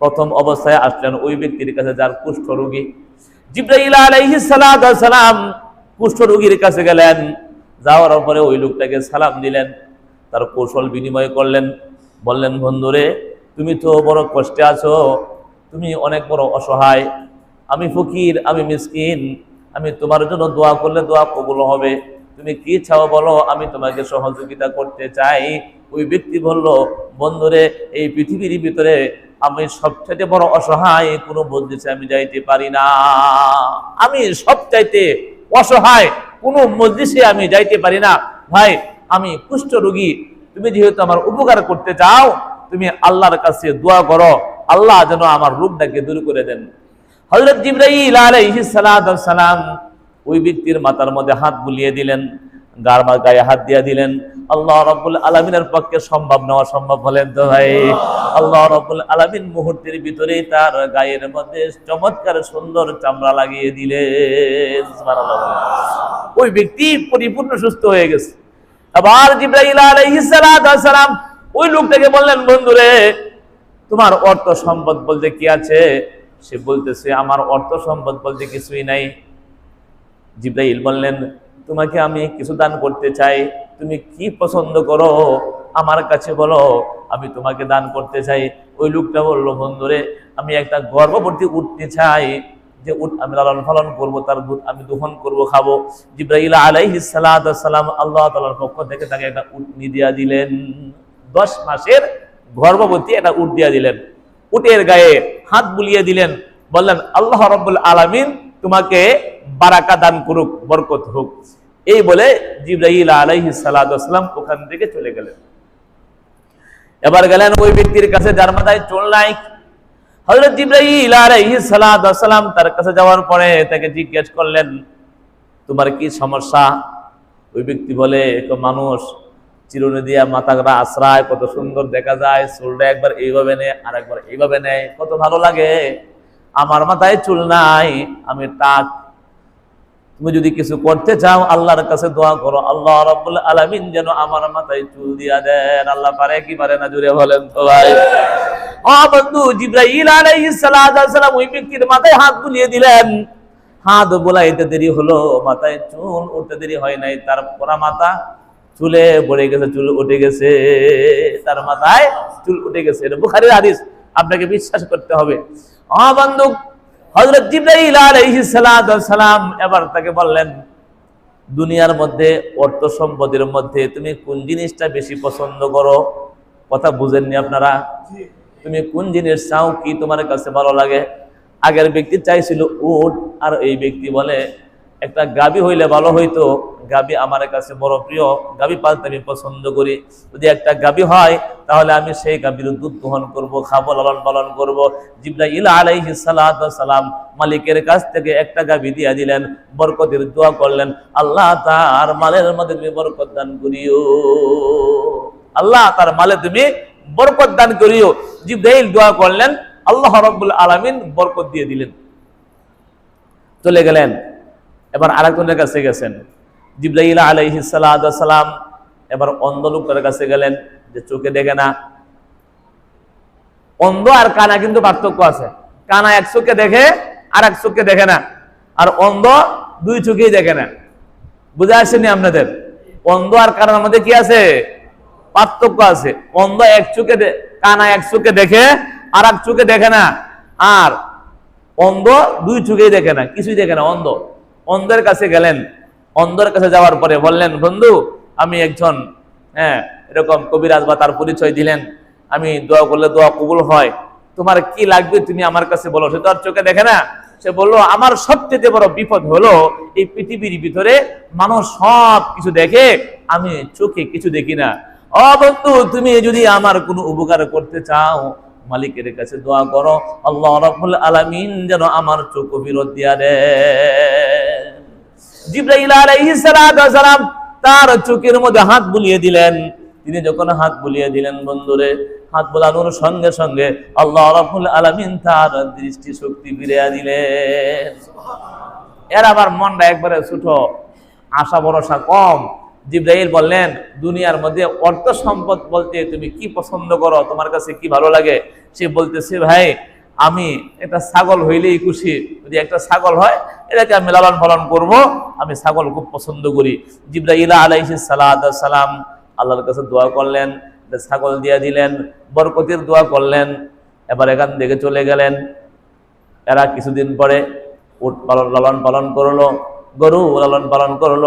প্রথম অবস্থায় আসলেন ওই ব্যক্তির কাছে যার কুষ্ঠ রোগী। জিব্রাইল আলাইহিস সালাম কুষ্ঠ রোগীর কাছে গেলেন। যাওয়ার পরে ওই লোকটাকে সালাম দিলেন, তার কৌশল বিনিময় করলেন। বললেন, বন্ধুরে, তুমি তো বড় কষ্টে আছো, তুমি অনেক বড় অসহায়। আমি ফকির, আমি মিসকিন, আমি তোমার জন্য দোয়া করলে দোয়া কবুল হবে। তুমি কি চাও বলো, আমি তোমাকে সহযোগিতা করতে চাই। ওই ব্যক্তি বলল, বন্ধুরে, এই পৃথিবীর ভিতরে আমি সবচাইতে বড় অসহায়, কোনো মসজিদে আমি যাইতে পারি না। আমি সবচাইতে অসহায়, কোনো মসজিদে আমি যাইতে পারি না। ভাই, আমি কুষ্ঠ রোগী, তুমি যেহেতু আমার উপকার করতে চাও, তুমি আল্লাহর কাছে দোয়া করো, আল্লাহ যেন আমার রোগটাকে দূর করে দেন। হজরত জিব্রাইল আলাইহিস সালাম ওই ব্যক্তির মাথার মধ্যে হাত বুলিয়ে দিলেন। গার মা গায়ে হাত দিয়ে দিলেন। আল্লাহ রাব্বুল আলামিনের পক্ষে সম্ভব নেওয়া সম্ভব হলেন তো ভাই। আল্লাহ রাব্বুল আলামিন মুহূর্তের ভিতরেই তার গায়ের মধ্যে চমৎকার সুন্দর চামড়া লাগিয়ে দিলেন। ওই ব্যক্তি পরিপূর্ণ সুস্থ হয়ে গেছে। আবার সালাম ওই লোকটাকে বললেন, বন্ধুরে, তোমার অর্থ সম্পদ বলতে কি আছে? সে বলতেছে, আমার অর্থ সম্পদ বলতে কিছুই নাই। জিব্রাইল বললেন তোমাকে আমি কিছু দান করতে চাই। তুমি কি পছন্দ করো আমার কাছে বলো। আমি তোমাকে দান করতে চাই। ওই লোকটা বলল, বন্ধুরে, আমি একটা গর্ভবতী উঠতে চাই। যে উট আমি লালন পালন করব, তার দুধ আমি দোহন করব, খাব। জিব্রাইল আলাইহিস সালাম আল্লাহ তালার পক্ষ থেকে তাকে একটা উটনি দিয়া দিলেন। দশ মাসের গর্ভবতী একটা উট দিয়া দিলেন। উটের গায়ে হাত বুলিয়ে দিলেন। বললেন, আল্লাহ রব্বুল আলামিন তোমাকে বারাকা দান করুক, বরকত হোক। এই বলে জিব্রাইল আলাইহিস সালাম ওখান থেকে চলে গেলেন। এবার গেলেন ওই ব্যক্তির কাছে, যার মাথায় চুল নাই। হযরত জিব্রাইল আলাইহিস সালাম তার কাছে যাওয়ার পরে তাকে জিজ্ঞেস করলেন, তোমার কি সমস্যা? ওই ব্যক্তি বলে এক মানুষ চিরুনি দিয়া মাথাটা আশ্রয়, কত সুন্দর দেখা যায়, চুলটা একবার এইভাবে নেয় আর একবার এইভাবে নেয় কত ভালো লাগে। আমার মাথায় চুল নাই, আমি টাক তুমি যদি কিছু করতে চাও, আল্লাহর কাছে দোয়া করো। আল্লাহ রাব্বুল আলামিন যেন আমার মাথায় চুল দিয়া দেন। আল্লাহ পারে কি পারে না জুড়ে বলেন তো ভাই। ও বন্ধু, জিব্রাইল আলাইহিস সালাম ওই ব্যক্তির মাথায় হাত বুলিয়ে দিলেন। হাত বোলাইতে দেরি হলো, মাথায় চুল উঠতে দেরি হয় নাই। তার পরা মাথা চুলে পড়ে গেছে, চুল উঠে গেছে। তার মাথায় চুল উঠে গেছে। এটা বুখারীর হাদিস। আপনাকে বিশ্বাস করতে হবে। ও বন্ধু জিব্রাইল আলাইহিস সালাম এবার তাকে বললেন দুনিয়ার মধ্যে অর্থ সম্পদের মধ্যে তুমি কোন জিনিসটা বেশি পছন্দ করো? কথা বুঝেননি আপনারা? তুমি কোন জিনিস চাও কি তোমার কাছে ভালো লাগে? আগের ব্যক্তি চাইছিল উট আর এই ব্যক্তি বলে একটা গাবি হইলে ভালো হইতো। গাবি আমার কাছে বড় প্রিয় গাবি পালতে আমি পছন্দ করি। যদি একটা গাবি হয়, তাহলে আমি সেই গাবির দুধ দহন করব, খাব, লালন পালন করব। জিব্রাইল আলাইহি সালাম মালিকের কাছ থেকে একটা গাবি দিয়া দিলেন, বরকতের দোয়া করলেন, আল্লাহ তার মালের মধ্যে তুমি বরকত দান করিও। আল্লাহ তার মালে তুমি বরকত দান করিও। জিব্রাইল দোয়া করলেন, আল্লাহ রাব্বুল আলামিন বরকত দিয়ে দিলেন। চলে গেলেন। এবার আরেকজনের কাছে গেছেন। জিব্রাইল আলাইহিস সালাম এবার অন্ধ লোকটার কাছে গেলেন যে চোখে দেখে না। অন্ধ আর কানা কিন্তু পার্থক্য আছে। কানা এক চোখে দেখে আর এক চোখে দেখে না। আর অন্ধ দুই চোখেই দেখে না। বুঝে আসেনি আপনাদের? অন্ধ আর কানার মধ্যে কি আছে? পার্থক্য আছে। অন্ধ এক চোখে কানা এক চোখে দেখে আর এক চোখে দেখে না। আর অন্ধ দুই চোখেই দেখে না, কিছুই দেখে না, অন্ধ। অন্ধের কাছে গেলেন। অন্ধের কাছে যাওয়ার পরে বললেন, বন্ধু, আমি একজন হ্যাঁ এরকম কবিরাজ বা তার পরিচয় দিলেন। আমি দোয়া করলে দোয়া কবুল হয়। তোমার কি লাগবে তুমি আমার কাছে বলো। সে তো আর চোখে দেখে না। সে বলল, আমার সবচেয়ে বড় বিপদ হলো এই পৃথিবীর ভিতরে মানুষ সব কিছু দেখে, আমি চোখে কিছু দেখি না। ও বন্ধু, তুমি যদি আমার কোনো উপকার করতে চাও মালিকের কাছে দোয়া করো। আল্লাহ রাব্বুল আলামিন যেন আমার চোখ ফিরত দিয়া দেন। জিব্রাইল তার চোখের মধ্যে হাত বুলিয়ে দিলেন। তিনি যখন হাত বুলিয়ে দিলেন, বন্ধুরে, হাত বোলানোর সঙ্গে সঙ্গে আল্লাহ রাব্বুল আলামিন তার দৃষ্টি শক্তি ফিরিয়ে দিলেন। এর আবার মনটা একবারে ছোট, আশা ভরসা কম। জিব্রাহিল বললেন, দুনিয়ার মধ্যে অর্থ সম্পদ বলতে তুমি কি পছন্দ করো? তোমার কাছে কি ভালো লাগে? সে বলতেছে, ভাই, আমি একটা ছাগল হইলেই খুশি। যদি একটা ছাগল হয়, এটাকে আমি লালন পালন করব। আমি ছাগল খুব পছন্দ করি। জিব্রাহিল আলাইহি সালাম আল্লাহর কাছে দোয়া করলেন ছাগল দিয়ে দিলেন, বরকতের দোয়া করলেন, এবার এখান থেকে চলে গেলেন। এরা কিছুদিন পরে উট পালন, লালন পালন করল, গরু লালন পালন করল।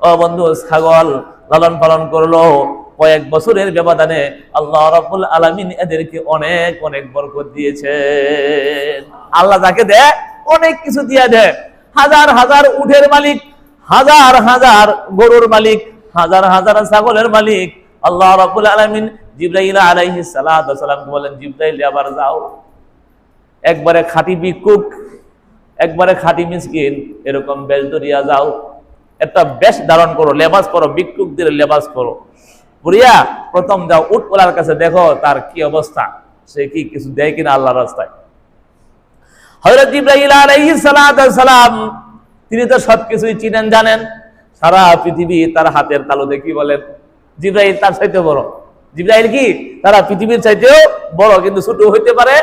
ও বন্ধু ছাগল লালন পালন করল। কয়েক বছরের ব্যবধানে আল্লাহ রাব্বুল আলামিন এদেরকে অনেক অনেক বরকত দিয়েছে আল্লাহ যাকে দেয়, অনেক কিছু দিয়ে দেয়। হাজার হাজার উঠের মালিক, হাজার হাজার গরুর মালিক, হাজার হাজার ছাগলের মালিক। আল্লাহ রাব্বুল আলামিন জিব্রাইল আলাইহিস সালাতু সালামকে বলেন, জিব্রাইল, আবার যাও। একবারে খাঁটি ভিক্ষুক, একবারে খাঁটি মিসকিন, এরকম বেলতরিয়া যাও। একটা বেশ ধারণ করো, লেবাস করো ভিক্ষুকদের লেবাস করো বুড়িয়া, প্রথম যাও উটওয়ালার কাছে দেখো তার কি অবস্থা। সে কি কিছু দেয় কিনা আল্লাহ রাস্তায়। হজরত ইব্রাহিম আলাইহিস সালাম তিনি তো সবকিছুই চিনেন, জানেন। সারা পৃথিবী তার হাতের তালুতে দেখি বলেন? জিব্রাহিম তার সাথে বড়। জিব্রাইল কি? তারা পৃথিবীর চাইতেও বড়, কিন্তু ছোট হইতে পারে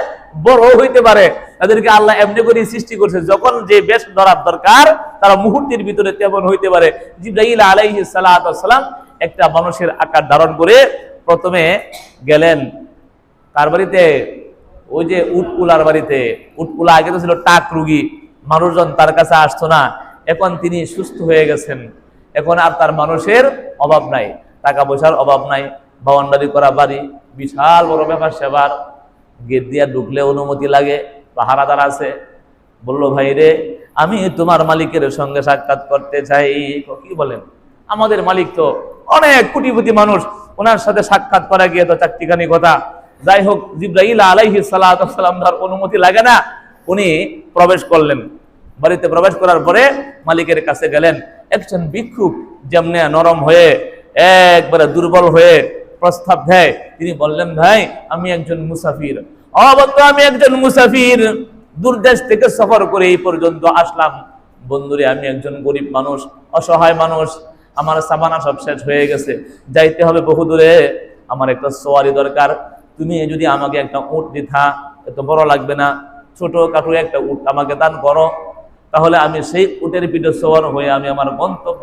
বড় হইতে পারে। তাদেরকে আল্লাহ এমনি করে সৃষ্টি করছে। যখন যে বেশ ধরার দরকার, তারা মুহূর্তের ভিতরে তেমন হইতে পারে। জিব্রাইল আলাইহিস সালাম একটা মানুষের আকার ধারণ করে প্রথমে গেলেন। কার বাড়িতে, ওই যে উটকুলার বাড়িতে, উটকুলা আগে তো ছিল টাক রুগী, মানুষজন তার কাছে আসতো না। এখন তিনি সুস্থ হয়ে গেছেন। এখন আর তার মানুষের অভাব নাই, টাকা পয়সার অভাব নাই। বাউন্ডারি করা বাড়ি, বিশাল বড় ব্যাপার সেবার। গেট দিয়া ঢুকলে অনুমতি লাগে, পাহারাদার আছে। বলল, ভাই রে, আমি তোমার মালিকের সঙ্গে সাক্ষাৎ করতে চাই। কি বলেন? আমাদের মালিক তো অনেক কোটিপতি মানুষ, ওনার সাথে সাক্ষাৎ করা গিয়ে তো চারটিখানি কথা। যাই হোক, জিব্রাইল আলাইহি সালাম ধর অনুমতি লাগে না, উনি প্রবেশ করলেন। বাড়িতে প্রবেশ করার পরে মালিকের কাছে গেলেন। একজন ভিক্ষুক যেমনে নরম হয়ে, একবারে দুর্বল হয়ে প্রস্তাব দেয়। তিনি বললেন, ভাই, আমি একজন মুসাফির। অবত্য আমি একজন মুসাফির। দূরদেশ থেকে সফর করে এই পর্যন্ত আসলাম। বন্ধুরে, আমি একজন গরিব মানুষ, অসহায় মানুষ। আমার সামানা সব শেষ হয়ে গেছে। যাইতে হবে বহু দূরে। আমার একটা সোয়ারি দরকার। তুমি যদি আমাকে একটা উট দিথা এত বড় লাগবে না। ছোট কাঠু একটা উট আমাকে দান করো। তাহলে আমি সেই উটের পিঠে সোয়ার হয়ে আমি আমার গন্তব্য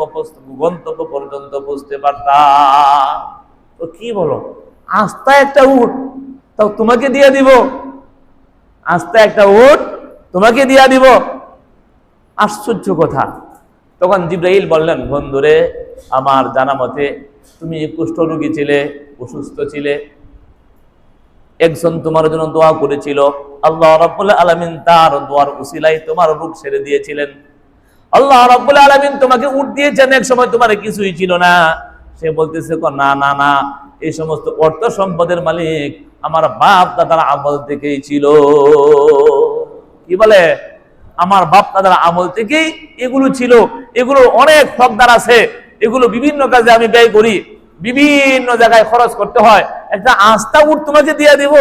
গন্তব্য পর্যন্ত পৌঁছতে পারতাম। কি বলো? আস্তা একটা উট, তাও তোমাকে দিয়ে দিব। আস্তা একটা উট, তোমাকে দিয়া দিব। আশ্চর্য কথা। তখন জিব্রাইল বললেন, বন্ধুরে, আমার জানা মতে তুমি কুষ্ঠরোগী ছিলে, অসুস্থ ছিলে। একজন তোমার জন্য দোয়া করেছিল। আল্লাহ রাব্বুল আলামিন তার দোয়ার উসিলাই তোমার রোগ সেরে দিয়েছিলেন। আল্লাহ রাব্বুল আলামিন তোমাকে উঠ দিয়েছেন, এক সময় তোমার কিছুই ছিল না। সে বলতেছে, না না না এই সমস্ত অর্থ সম্পদের মালিক আমার বাপ দাদার আমল থেকেই ছিল। কি বলে? আমার বাপ দাদার আমল থেকেই এগুলো ছিল। এগুলো অনেক হকদার আছে। এগুলো বিভিন্ন কাজে আমি ব্যয় করি। বিভিন্ন জায়গায় খরচ করতে হয়। একটা আস্থা উঠ তোমাকে দিয়ে দিব।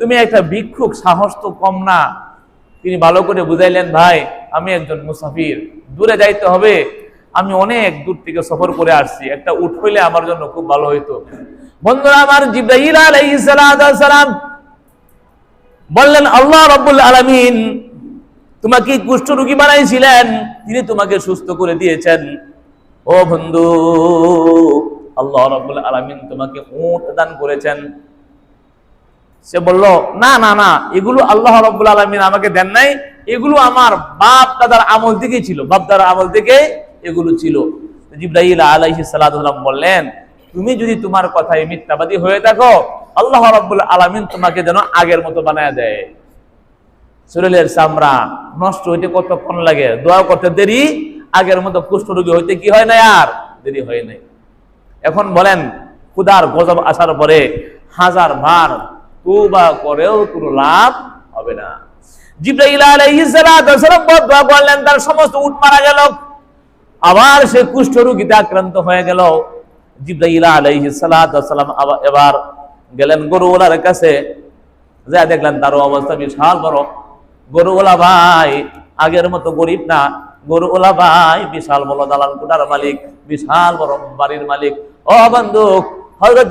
তুমি একটা ভিক্ষুক, সাহস তো কম না। তিনি ভালো করে বুঝাইলেন, ভাই, আমি একজন মুসাফির। দূরে যাইতে হবে। আমি অনেক দূর থেকে সফর করে আসছি। একটা উঠ হইলে আমার জন্য খুব ভালো হইতো। বন্ধুরা আমার জিব্রাহিল আলাইহিস সালাম বললেন, আল্লাহ রাব্বুল আলামিন তোমাকে কুষ্ঠ রোগী বানাইছিলেন। তিনি তোমাকে সুস্থ করে দিয়েছেন। ও বন্ধু, আল্লাহ রাব্বুল আলামিন তোমাকে উট দান করেছেন। সে বলল, না না না, এগুলো আল্লাহ রাব্বুল আলামিন আমাকে দেন নাই। এগুলো আমার বাপ দাদার আমল থেকেই ছিল। বাপ দাদার আমল থেকে এগুলো ছিল। জিব্রাহিল আলাইহিস সালাম বললেন তুমি যদি তোমার কথায় মিথ্যাবাদী হয়ে থাকো, আল্লাহ রাব্বুল আলামিন তোমাকে যেন আগের মতো বানায় দেয়। শরীরের চামড়া নষ্ট হইতে কতক্ষণ লাগে? দোয়া করতে দেরি, আগের মতো কুষ্ঠরোগী হইতে কি হয় না আর? দেরি হয় নাই। এখন বলেন ক্ষুদার গজব আসার পরে হাজার বার তুবা করেও কোনো লাভ হবে না। জিব্রাইল আলাইহিস সালাম দোয়া করলেন, তার সমস্ত উট মারা গেল। আবার সে কুষ্ঠ রোগীতে আক্রান্ত হয়ে গেল। জিব্রাইল আলাইহিস সালাম এবার গেলেন গরুওয়ালার কাছে। যা দেখলেন তার অবস্থা বিশাল বড়। গরুওয়ালা ভাই, আগের মতো গরিব না। গরুওয়ালা ভাই বিশাল বড় দালান কুটার মালিক, বিশাল বড় বাড়ির মালিক। ও বন্ধু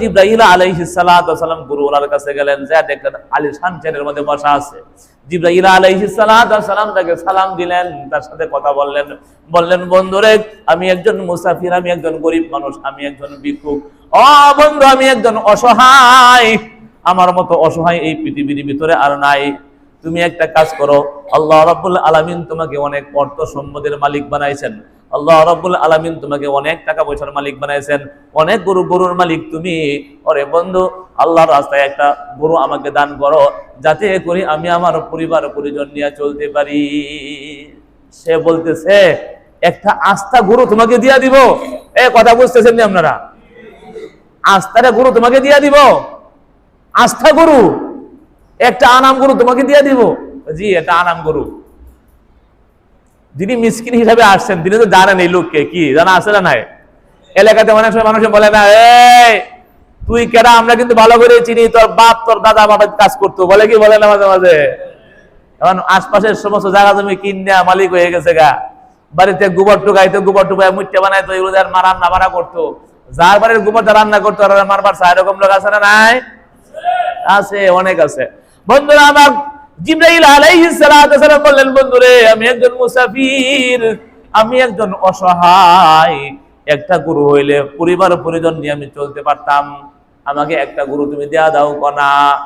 জিব্রাইল আলাইহিস সালাতু সালাম গুরুওয়ালার কাছে গেলেন, যা দেখলেন আলিশান চেয়ারের মধ্যে বসা আছে। জিব্রাইল আলাইহিস সালাতু সালাম তাকে সালাম দিলেন, তার সাথে কথা বললেন। বললেন, বন্ধুরে, আমি একজন মুসাফির, আমি একজন গরিব মানুষ, আমি একজন ভিক্ষুক। ও বন্ধু, আমি একজন অসহায়। আমার মতো অসহায় এই পৃথিবীর ভিতরে আর নাই। তুমি একটা কাজ করো, আল্লাহ রাব্বুল আলামিন তোমাকে অনেক অর্থ সম্পদের মালিক বানাইছেন। আল্লাহ রাব্বুল আলামিন তোমাকে অনেক টাকা পয়সার মালিক বানাইছেন, অনেক গরু গরুর মালিক তুমি। ওরে বন্ধু, আল্লাহর রাস্তায় একটা গরু আমাকে দান করো, যাতে করে আমি আমার পরিবার পরিজন নিয়ে চলতে পারি। সে বলতেছে, একটা আস্থা গরু তোমাকে দিয়া দিব। এ, কথা বুঝতেছেন নি আপনারা? আস্থাটা গরু তোমাকে দিয়া দিব। আস্থা গরু, একটা আনাম গরু তোমাকে দিয়ে দিব। জি, এটা আনাম গরু। যিনি মিসকিন হিসাবে আসছেন, তিনি তো জানেন এই লোককে কি, জানা আছে না নাই? এলাকাতে অনেক সময় মানুষ বলে, না তুই কেডা? আমরা কিন্তু ভালো করে চিনি, তোর বাপ, তোর দাদা বাবার কাজ করতো। বলে কি, বলে না মাঝে মাঝে? এখন আশপাশের সমস্ত জায়গা তুমি কিনা মালিক হয়ে গেছে গা। বাড়িতে গোবর টুকাইতো, গোবর টুকাই মুঠে বানাইতো, এগুলো যার মা রান্না বাড়া করতো। যার বাড়ির গোবরটা রান্না করতো, আর মারবার চা এরকম লোক আছে না নাই? আছে, অনেক আছে। বন্ধুরা, আমার জিব্রাইল আলাইহিস সালাতু সালাম বললেন, বন্ধুরে, আমি একজন মুসাফির, আমি একজন অসহায়। একটা গুরু হইলে পরিবার পরিজন নিয়ে আমি চলতে পারতাম। আমাকে একটা গুরু তুমি দেয়া দাও কনা।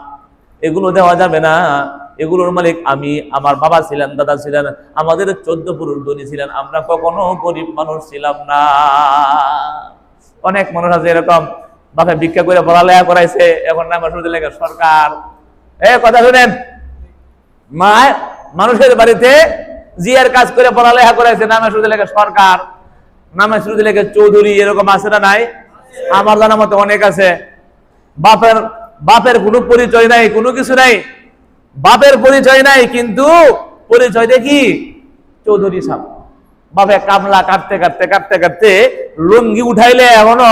এগুলো দেওয়া যাবে না। এগুলোর মালিক আমি, আমার বাবা ছিলেন, দাদা ছিলেন, আমাদের চোদ্দ পুরুষ ধনী ছিলেন, আমরা কখনো গরিব মানুষ ছিলাম না। অনেক মানুষ আছে এরকম। বাপে ভিক্ষা করে পড়ালেখা করাইছে। এখন নাম শুনতে লেগে সরকার। এ, কথা শুনেন। মা, মানুষের বাড়িতে জিয়ার কাজ করে পড়ালেখা করাইছে, নামে শুধু লেগে সরকার, নামে শুধু লেগে চৌধুরী, এরকম আছে না নাই? আমার জানা মতো অনেক আছে। বাপের বাপের কোনো পরিচয় নাই, কোনো কিছু নাই। বাপের পরিচয় নাই, কিন্তু পরিচয় দেখি চৌধুরী সাহেব বাপে কামলা কাটতে কাটতে কাটতে কাটতে লুঙ্গি উঠাইলে এখনও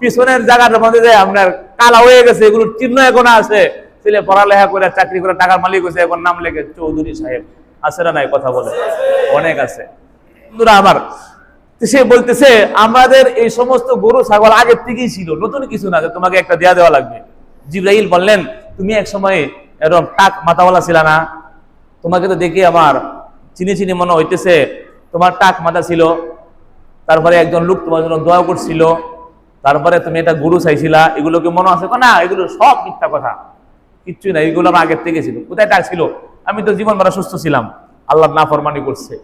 পিছনের জায়গাটার মধ্যে আপনার কালা হয়ে গেছে, এগুলোর চিহ্ন এখনও আছে। ছেলে পড়ালেখা করে চাকরি করে টাকার মালিক হয়েছে, এখন নাম লেগে চৌধুরী সাহেব। আছে না নাই কথা বলে? অনেক আছে। বন্ধুরা, আমার সে বলতেছে, আমাদের এই সমস্ত গরু, ছাগল আগের থেকেই ছিল, নতুন কিছু না যে তোমাকে একটা দেয়া দেওয়া লাগবে। জিব্রাইল বললেন, তুমি এক সময় এরকম টাক মাথাওয়ালা ছিল না? তোমাকে তো দেখে আমার চিনি চিনি মনে হইতেছে, তোমার টাক মাথা ছিল। তারপরে একজন লোক তোমার জন্য দোয়া করছিল। তারপরে তুমি এটা গরু চাইছিলা, এগুলো কি মনে আছে? না, এগুলো সব মিথ্যা কথা। কিচ্ছুই না এগুলো আমার আগের থেকে ছিল। কোথায় টাক ছিল? আমি তো জীবন ভরা সুস্থ ছিলাম। আল্লাহ না ফরমানি করছে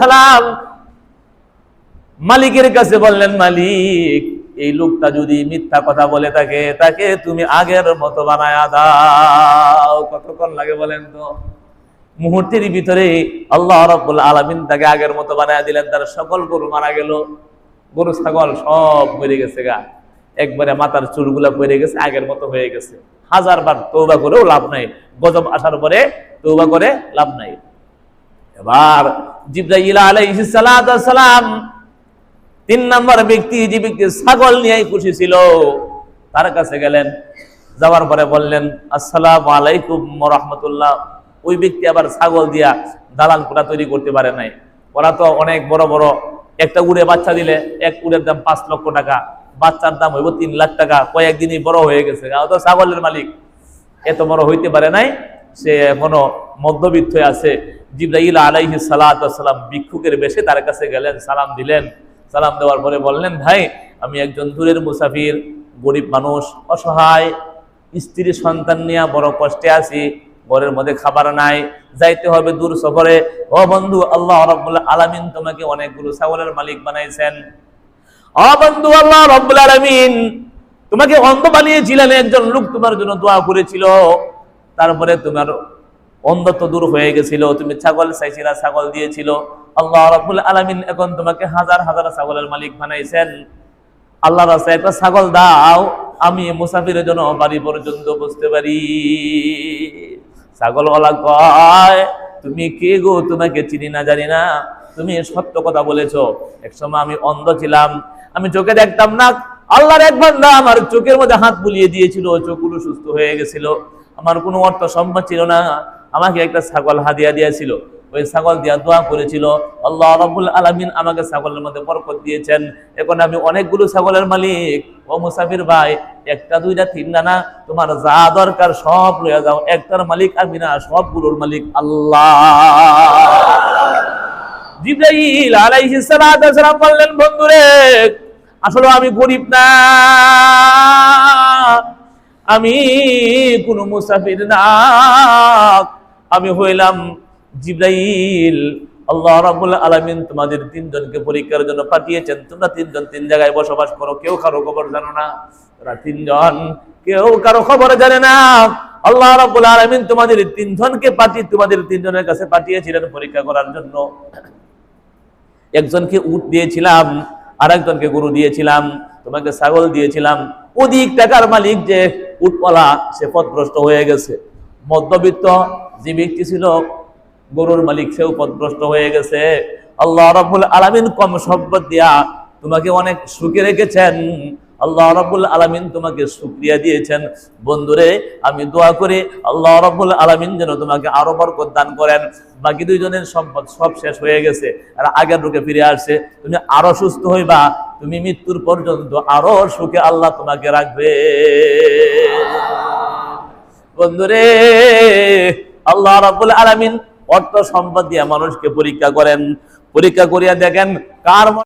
সালাম মালিকের কাছে বললেন, মালিক, এই লোকটা যদি মিথ্যা কথা বলে থাকে, তাকে তুমি আগের মতো বানায় দাও। কতক্ষণ লাগে বলেন তো? মুহূর্তের ভিতরে আল্লাহ রব্বুল আলামিন তাকে আগের মতো বানায় দিলেন। তার সকল গরু মারা গেল। গরু, ছাগল সব মরে গেছে গা। একবারে মাথার চুলগুলা পড়ে গেছে, আগের মতো হয়ে গেছে। হাজার বার তৌবা করেও লাভ নাই। গজব আসার পরে তৌবা করে লাভ নাই। এবার জিব্রাইল তিন নম্বর ব্যক্তি, যে ব্যক্তি ছাগল নিয়ে খুশি ছিল, তার কাছে গেলেন। যাওয়ার পরে বললেন, আসসালামু আলাইকুম রহমতুল্লাহ। ওই ব্যক্তি আবার ছাগল দিয়া দালান কোটা তৈরি করতে পারে নাই। ওরা তো অনেক বড় বড়, একটা উড়ে বাচ্চা দিলে, এক উড়ের দাম পাঁচ লক্ষ টাকা। বাচ্চার দাম হইব তিন লাখ টাকা। কয়েকদিনই বড় হয়ে গেছে। ছাগলের মালিক এত বড় হইতে পারে নাই। সে এখনও মধ্যবিত্ত আছে। জিব্রাইল আলাইহি সালাম ভিক্ষুকের বেশে তার কাছে গেলেন, সালাম দিলেন। সালাম দেওয়ার পরে বললেন, ভাই, আমি একজন দূরের মুসাফির, গরিব মানুষ, অসহায়, স্ত্রী সন্তান নিয়ে বড় কষ্টে আছি, ঘরের মধ্যে খাবার নাই, যাইতে হবে দূর সফরে। ও বন্ধু, আল্লাহ রব্বুল আলামিন তোমাকে অনেকগুলো ছাগলের মালিক বানাইছেন। ও বন্ধু আল্লাহ রব্বুল আলামিন তোমাকে অন্ধ বানিয়েছিলেন, একজন লোক তোমার জন্য দোয়া করেছিল। তারপরে তোমার অন্ধত্ব দূর হয়ে গেছিল, তুমি ছাগল চাইছিলা, ছাগল দিয়েছিল। আল্লাহ রাব্বুল আলামিন এখন তোমাকে হাজার হাজার ছাগলের মালিক বানাইছেন। আল্লাহ রাস্তায় একটা ছাগল দাও, আমি মুসাফিরের জন্য বাড়ি পর্যন্ত বুঝতে পারি। ছাগলওয়ালা কয়, তুমি কে গো? তোমাকে চিনি না, জানি না। তুমি সত্য কথা বলেছ। একসময় আমি অন্ধ ছিলাম আমি চোখে দেখতাম না। আল্লাহর এক বান্দা আমার চোখের মধ্যে হাত বুলিয়ে দিয়েছিল চোখগুলো সুস্থ হয়ে গেছিল। আমার কোনো অর্থ সম্ভব ছিল না। আমাকে একটা ছাগল হাদিয়া দিয়েছিল। ওই ছাগল দিয়া দোয়া করেছিল। আল্লাহ রাব্বুল আলামিন আমাকে ছাগলের মধ্যে বরকত দিয়েছেন। এখন আমি অনেকগুলো ছাগলের মালিক। ও মুসাফির ভাই, একটা, দুইটা, তিনটা না। তোমার যা দরকার সব লইয়া যাও। একটার মালিক আমি না সবগুলোর মালিক আল্লাহ। জিব্রাইল আলাইহিস সালাম বললেন, বন্ধুরে, আসলে আমি গরিব না। আমি কোন মুসাফির না। আমি হইলাম জিব্রাইল। আল্লাহ রাব্বুল আলামিন তোমাদের তিনজনকে পরীক্ষার জন্য পাঠিয়েছেন। তোমরা তিনজন তিন জায়গায় বসবাস করো, কেউ কারও খবর জানো না। তোমরা তিনজন, কেউ কারও খবর জানে না। আল্লাহ রাব্বুল আলামিন তোমাদের তিনজনকে পাঠিয়ে তোমাদের তিনজনের কাছে পাঠিয়েছিলেন পরীক্ষা করার জন্য। একজনকে উট দিয়েছিলাম আর একজনকে গরু দিয়েছিলাম, তোমাকে ছাগল দিয়েছিলাম। অধিক টাকার মালিক যে উঠপালা সে পথভ্রষ্ট হয়ে গেছে। মধ্যবিত্ত যে ব্যক্তি ছিল, গরুর মালিক সেও পথভ্রষ্ট হয়ে গেছে। আল্লাহ রবুল আলমিন কম সম্পদ দিয়া তোমাকে অনেক সুখে রেখেছেন। আল্লাহ রাব্বুল আলামিন তোমাকে শুকরিয়া দিয়েছেন। বন্ধুরে, আমি দোয়া করি আল্লাহ রাব্বুল আলামিন যেন তোমাকে আরও বরকত দান করেন। বাকি দুইজনের সম্পদ সব শেষ হয়ে গেছে, আর আগের রোগে ফিরে আসছে। তুমি আরও সুস্থ হইবা, তুমি মৃত্যুর পর্যন্ত আরও সুখে আল্লাহ তোমাকে রাখবে। বন্ধুরে, আল্লাহ রাব্বুল আলামিন অর্থ সম্পদ দিয়ে মানুষকে পরীক্ষা করেন। পরীক্ষা করিয়া দেখেন কার